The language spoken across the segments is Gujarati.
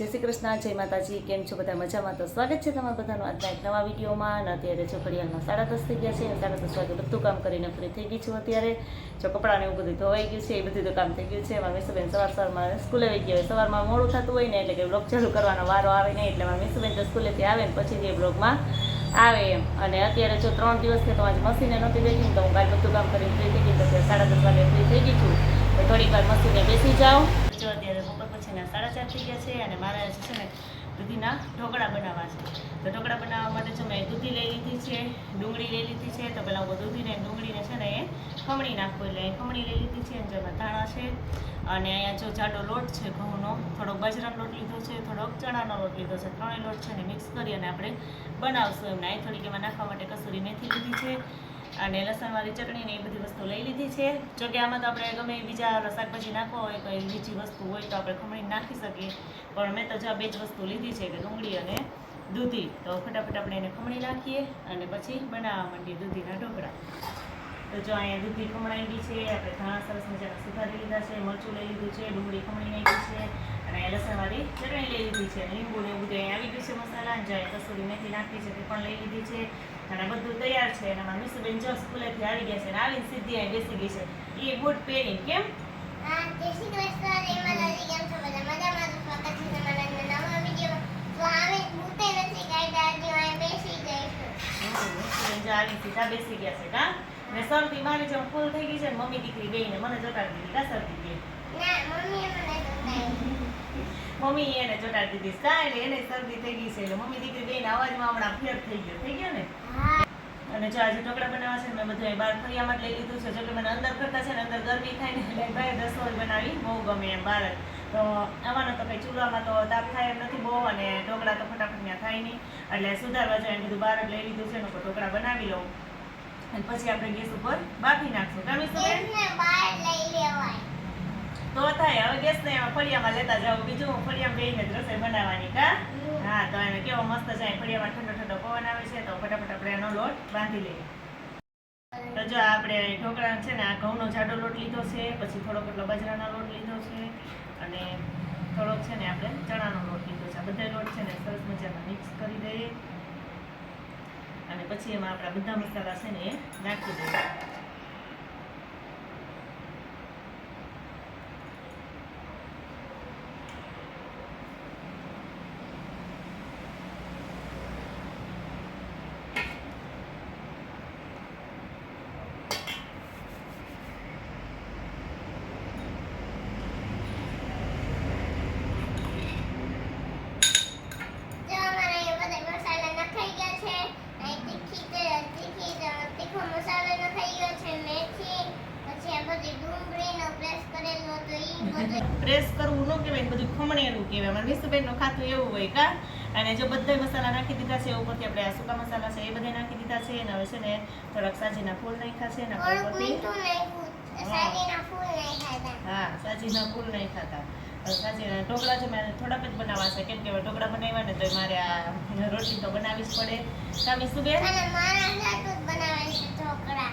જય શ્રી કૃષ્ણ, જય માતાજી, કેમ છો બધા મજામાં? તો સ્વાગત છે તમારા બધાનું આજના એક નવા વિડીયોમાં. અને અત્યારે જો ઘડિયાળમાં સાડા દસ થઈ ગયા છે, સાડા દસ વાગે બધું કામ કરીને ફ્રી થઈ ગઈ છું અત્યારે. જો કપડાને એવું બધું ધોવાઈ ગયું છે, એ બધું તો કામ થઈ ગયું છે. એમાં મિસુબેન સવાર સવારમાં સ્કૂલે આવી ગયા હોય. સવારમાં મોડું થતું હોય ને એટલે કે બ્લોગ ચાલુ કરવાનો વારો આવે નહીં એટલે મારા મિસુબેન તો સ્કૂલેથી આવે ને પછી એ બ્લોગમાં આવે એમ. અને અત્યારે જો ત્રણ દિવસથી તો આજે મશીને નહોતી બેઠી તો હું કાલે બધું કામ કરીને ફ્રી થઈ ગઈ. તો સાડા દસ વાગે ફ્રી થઈ ગઈ છું. તો થોડીક વાર મશીને બેસી જાઓ બપોર સાડા ચાર થઈ ગયા છે અને મારે છે ને દૂધીના ઢોકળા બનાવવા છે. તો ઢોકળા બનાવવા માટે છે મેં દૂધી લઈ લીધી છે, ડુંગળી લઈ લીધી છે, તો પહેલાં હું દૂધીને ડુંગળીને છે ને એ ખમણી નાખું એટલે ખમણી લઈ લીધી છે અને જેમાં ધાણા છે અને અહીંયા જો જાડો લોટ છે ઘઉંનો થોડોક બાજરાનો લોટ લીધો છે થોડોક ચણાનો લોટ લીધો છે, ત્રણેય લોટ છે ને મિક્સ કરી અને આપણે બનાવશું એમને. અહીં થોડીક એમાં નાખવા માટે કસૂરી મેથી લીધી છે. અને લસણવાળી ચટણી ને એ બધી વસ્તુ લઈ લીધી છે. જો કે આમાં તો આપણે ગમે બીજા શાકભાજી નાખવા હોય, કોઈ બીજી વસ્તુ હોય તો આપણે ખમણી નાખી શકીએ. પણ મેં તો જો બે જ વસ્તુ લીધી છે, કે ડુંગળી અને દૂધી. તો ફટાફટ આપણે એને ખમણી નાખીએ અને પછી બનાવવા માંડીએ દૂધીના ઢોકળા. તો જો અહીંયા દૂધી ખમણાઈ ગઈ છે, આપણે ઘણા સરસ મજાના સુધારી લીધા છે, મરચું લઈ લીધું છે, ડુંગળી ખમણી નાખી છે અને લસણવાળી ચટણી લઈ લીધી છે. લીંબુ ને એવું બધું અહીંયા આવી ગયું છે મસાલા જાય કસૂરી મેથી નાખી છે તે પણ લઈ લીધી છે. અને બધું તૈયાર છે અને મારા મિસુબેન જો સ્કૂલેથી આવી ગયા છે અને આવીને સીધી અહીં બેસી ગઈ છે. એ બૂટ પહેરીને કેમ? બેસી ગયા છે કા? ને શરદી મારી જેમ ફૂલ થઈ ગઈ છે મમ્મી દીકરી બેયને મને જતા દીધી કા શરદી ના, મને બતાવ્યું. મમ્મી એને ચોટાડી દીધી કા એટલે એને શરદી થઈ ગઈ છે એટલે મમ્મી દીકરી બેયને અવાજમાં હમણાં ફેર થઈ ગયો. થઈ ગયો ને? અને જો આજે ઢોકળા બનાવવા છે મેં બધું બહાર ફરિયામાં જ લઈ લીધું છે. જો કે મને અંદર કરતા છે ને અંદર ગરમી થાય ને એટલે ભાઈ રસોઈ બનાવી બહુ ગમે એમ બહાર તો આવાનો તો કંઈ ચૂલામાં તો તાપ થાય એમ નથી બહુ અને ઢોકળા તો ફટાફટ ત્યાં થાય નહીં. એટલે સુધારવા જાય બધું બહાર જ લઈ લીધું છે ને ઢોકળા બનાવી લઉં. અને પછી આપણે ગેસ ઉપર બાફી નાખશું. કામી સુબેન બહાર લઈ લેવાય. તો થાય હવે ગેસ ને ફળિયામાં લેતા જાવ બીજું ફળિયામાં બેહીને જ રસોઈ બનાવવાની કા? હા, તો એને કેવો મસ્ત છે. ફળિયામાં ઠંડો ઠંડો પવન આવે છે, તો ફટાફટ આપણે એનો લોટ બાંધી લઈએ. તો જો આપણે ઢોકળા છે ને આ ઘઉંનો જાડો લોટ લીધો છે, પછી થોડોક એટલો બાજરાનો લોટ લીધો છે, અને થોડોક છે ને આપણે ચણાનો લોટ લીધો છે. આ બધા લોટ છે ને સરસ મજામાં મિક્સ કરી દઈએ. અને પછી એમાં આપણા બધા મસાલા છે ને એ નાખી દઈએ જો અમારે અહીંયા બધા મસાલા નખાઈ ગયા છે. અહીં તીખી તે- તીખી તે- તીખો મસાલો નખાઈ ગયો છે, મેથી, પછી આ બધી ડુંગળીનો press કરેલો હતો ઈ બધું. પ્રેસ કરવું ન કહેવાય બધું ખમણેલું કહેવાય મારા વિશુબેનનું ખાતું એવું હોય કા અને જો બધા મસાલા નાખી દીધા છે ઉપરથી આપણે આ સૂકા મસાલા છે એ બધા નાખી દીધા છે અને હવે છે ને થોડાક સાજીના ફૂલ નાખ્યા છે ને નાખ્યું. સાજીના ફૂલ નાખ્યા હતા. હા સાજીના ફૂલ નહીં ખાતા હવે સાજીના ઢોકળા છે મારે થોડાક જ બનાવવા છે કેમ કે ઢોકળા બનાવ્યા ને તો મારે આ રોટલી તો બનાવવી જ પડે કા વિશુબેન અને મારા જાતું જ બનાવે છે ઢોકળા.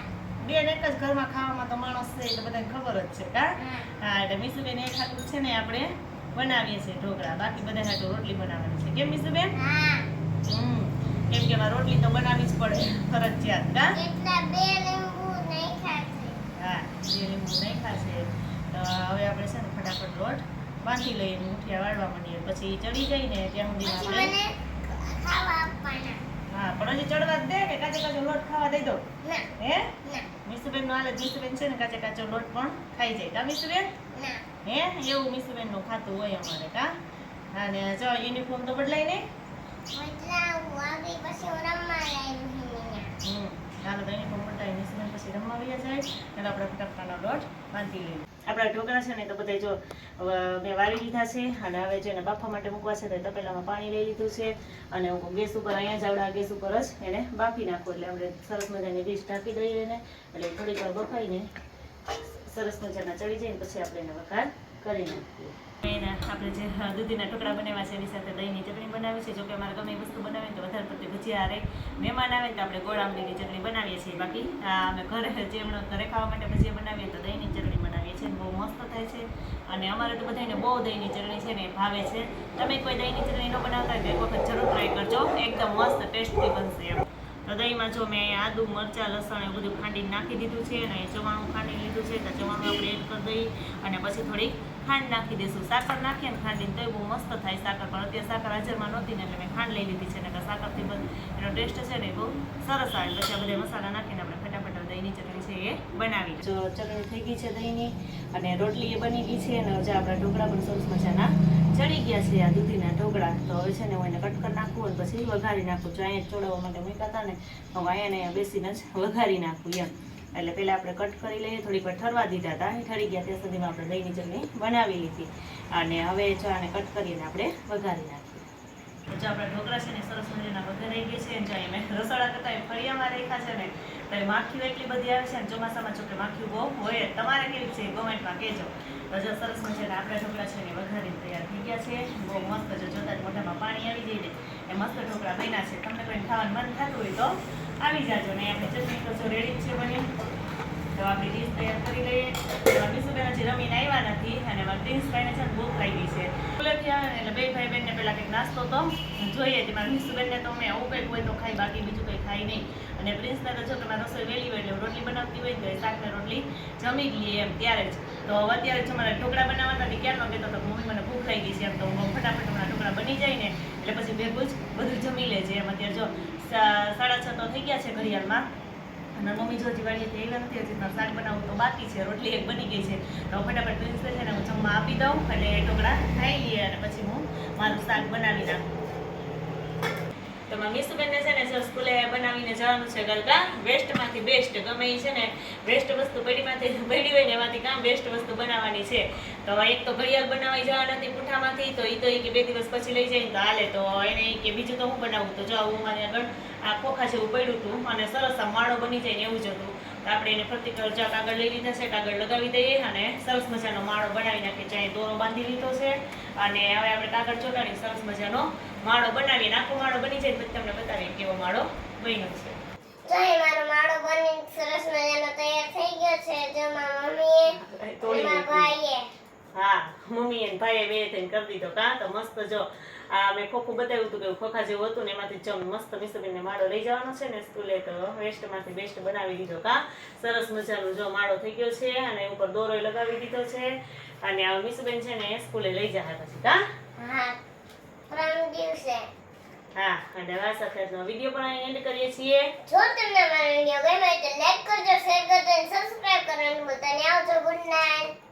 બેન એક જ ઘરમાં ખાવામાં તો માણસ છે એટલે બધાને ખબર જ છે કા હા. હા એટલે મીસુબેન એક ખાતું છે ને આપણે બનાવીએ છીએ ઢોકળા. બાકી બધા હાટું રોટલી બનાવવાની છે. કેમ મીસુબેન બેન? કેમ કે એમાં રોટલી તો બનાવવી જ પડે. ફરજિયાત કા એટલા બે લીંબુ નહીં ખાશે. હા જે લીંબુ નહીં ખાશે. તો હવે આપણે છે ને ફટાફટ લોટ બાંધી લઈએ મુઠિયા વાળવા માંડીએ. પછી ચડી જાય ને ત્યાં સુધી આપણે ખાવા આપવાના. હા પણ હજી ચડવા જ દે કે કાચે કાચો લોટ ખાવા દઈ દો? ના, હે? ના, મીસુબેન નો હાલે મીસુબેન છે ને કાચે કાચો લોટ પણ ખાઈ જાય. કા બેન? ના. હે? એવું મીસુબેનનું ખાતું હોય અમારે કા? અને ને જો યુનિફોર્મ તો બદલાય નહીં ચાલો તો યુનિફોર્મ બદલાય મીસુબેન પછી રમવા વયા જાય. એટલે આપણે ફટાફટાનો લોટ બાંધી લઈએ. આપણા ઢોકળા છે ને તો બધા જો મેં વાળી લીધા છે અને હવે જેને બાફવા માટે મૂકવા છે તો તપેલામાં પાણી લઈ લીધું છે અને ગેસ ઉપર અહીંયા જાવડા ગેસ ઉપર જ એને બાફી નાખો. એટલે આપણે સરસ મજાની ડીશ ઢાંકી દઈએ એને. એટલે થોડીક વાર બફાઈને સરસ મજાના ચડી જાય ને પછી આપણે એને વઘાર કરી નાખીએ. આપણે જે દૂધીના ટુકડા બનાવ્યા છે, એની સાથે દહીંની ચટણી બનાવી છે. જોકે અમારે ગમે વસ્તુ બનાવીએ તો વધારે પડતી ભજીયા હારે મહેમાન આવે તો આપણે ગોળ આંબલીની ચટણી બનાવીએ છીએ. બાકી અમે ઘરે જેમણે ઘરે ખાવા માટે ભજીયા બનાવીએ તો દહીંની ચટણી બનાવીએ છીએ બહુ મસ્ત થાય છે. અને અમારે તો બધાને બહુ દહીંની ચટણી છે ને ભાવે છે. તમે કોઈ દહીંની ચટણી ન બનાવતા હોય એક વખત જરૂર ટ્રાય કરજો. એકદમ મસ્ત ટેસ્ટી બનશે એમ. તો દહીંમાં જો મેં આદુ, મરચાં, લસણ એ બધું ખાંડીને નાખી દીધું છે અને ચવાણું ખાંડી લીધું છે, તો ચવાણું આપણે એડ કરી દઈ અને પછી થોડીક ખાંડ નાખી દઈશું. સાકર નાખીએ ને ખાંડીને તોય બહુ મસ્ત થાય સાકર, પણ અત્યારે સાકર હાજરમાં નહોતી ને એટલે મેં ખાંડ લઈ લીધી છે ને સાકરથી એનો ટેસ્ટ છે ને બહુ સરસ આવે. પછી આ બધા મસાલા નાખીને આપણે દહીંની ચટણી છે એ બનાવી જો ચટણી થઈ ગઈ છે દહીંની અને રોટલી એ બની ગઈ છે અને જે આપણા ઢોકળા પણ સરસ મજાના ચડી ગયા છે આ દૂધીના ઢોકળા. તો હવે છે ને હું એને કટ કરી નાખું અને પછી વઘારી નાખું. જો અહીંયા ચોળવવા માટે મૂક્યા હતા ને, તો હું અહીંયા બેસીને જ વઘારી નાખું એમ. એટલે પહેલાં આપણે કટ કરી લઈએ, થોડીક વાર ઠરવા દીધા હતા. એ ઠરી ગયા ત્યાં સુધીમાં આપણે દહીંની ચટણી બનાવી લીધી. અને હવે જો આને કટ કરીને આપણે વઘારી નાખીએ. જો આપણા ઢોકળા છે ને સરસ મજાના વઘારાઈ ગયા છે જો એમ રસોડા કરતા એ ફળિયામાં રેખા છે ને, તો એ માખીઓ એટલી બધી આવે છે અને ચોમાસામાં જો કે માખીઓ બહુ હોય તમારે કેવી છે કોમેન્ટમાં કહેજો. તો જો સરસ મજાના આપણા ઢોકળા છે ને વઘારીને તૈયાર થઈ ગયા છે. બહુ મસ્ત જો જોતા જ મોઢામાં પાણી આવી જાય ને, એ મસ્ત ઢોકળા બન્યા છે. તમને કોઈ ખાવાનું મન થતું હોય તો આવી જાજો ને, આપણે ચટણી તો રેડી છે બની. તો આપણી ડીશ તૈયાર કરી લઈએ. રમીશું બેન હજી રમીને આવ્યા નથી અને મારા પ્રિન્સભાઈને છે ભૂખ લાગી છે. આવે એટલે બે ભાઈ બહેનને પહેલાં કંઈક નાસ્તો તો જોઈએ છે મારા બીસુબેનને તો મેં આવું કંઈક હોય તો ખાઈ બાકી બીજું કંઈ ખાઈ નહીં. અને પ્રિન્સને તો જો કે મારે વહેલી હોય એટલે રોટલી બનાવતી હોય તો શાકને રોટલી જમી લઈએ એમ ત્યારે જ. તો અત્યારે જો મારે ઢોકળા બનાવવાના ને ક્યારનો કહેતો તો મમ્મી મને ભૂખ લાગી છે એમ તો ફટાફટ હમણાં ઢોકળા બની જાય ને એટલે પછી ભેગું જ બધું જમી લેજે એમ. અત્યારે જો સાડા છ તો થઈ ગયા છે ઘડિયાળમાં. અને મમ્મી જો હજી વાળીએ એવા નથી હજી શાક બનાવવું તો બાકી છે, રોટલી એક બની ગઈ છે. તો ફટાફટ પ્રિન્સ છે ને હું જમવા આપી દઉં અને ઢોકળા ખાઈ લઈએ અને પછી હું મારું શાક બનાવી નાખું. તો મારા મીસુબેનને છે ને સ્કૂલે બનાવીને જવાનું છે ગલકા વેસ્ટમાંથી બેસ્ટ ગમે એ છે ને વેસ્ટ વસ્તુ પેઢીમાંથી પડી હોય ને એમાંથી કામ બેસ્ટ વસ્તુ બનાવવાની છે. તો એક તો ઘડિયાળ બનાવી જવા નથી પૂઠામાંથી તો એ તો કે બે દિવસ પછી લઈ જાય તો હાલે. તો એને કે બીજું તો હું બનાવું? તો જો હું મારી આગળ આ ખોખા જેવું પડ્યું હતું અને સરસ આ માળો બની જાય ને એવું જ હતું. તો આપણે એને ફરતી ચક આગળ લઈ લીધા છે કાગળ લગાવી દઈએ અને સરસ મજાનો માળો બનાવી નાખીએ. ચાહે દોરો બાંધી લીધો છે અને હવે આપણે કાગળ ચોટાડી સરસ મજાનો માળો બનાવીએ. આખો માળો બની જાય પછી તમને બતાવીએ કેવો માળો બન્યો છે. તો અહીં મારો માળો બની સરસ મજાનો તૈયાર થઈ ગયો છે. જો મારા મમ્મીએ મારા ભાઈએ મમ્મી અને ભાઈએ બે થઈને કરી દીધો કા? તો મસ્ત જો આ મેં ખોખું બતાવ્યું હતું કે ખોખા જેવું હતું ને એમાંથી જમ મસ્ત મિસબેનને માળો લઈ જવાનો છે ને સ્કૂલે તો વેસ્ટમાંથી બેસ્ટ બનાવી દીધો કા? સરસ મજાનો જો માળો થઈ ગયો છે અને ઉપર દોરોય લગાવી દીધો છે અને આ મિસબેન છે ને સ્કૂલે લઈ જાય પછી કા? હા. પરમ દિવસે. હા અને આ સફેદનો વીડિયો પણ અહીં એન્ડ કરીએ છીએ. જો તમને મારો વીડિયો ગમ્યો હોય તો લાઈક કરજો શેર કરજો અને સબસ્ક્રાઇબ કરવાનું ભૂલતા નહીં. આવજો ગુડ નાઇટ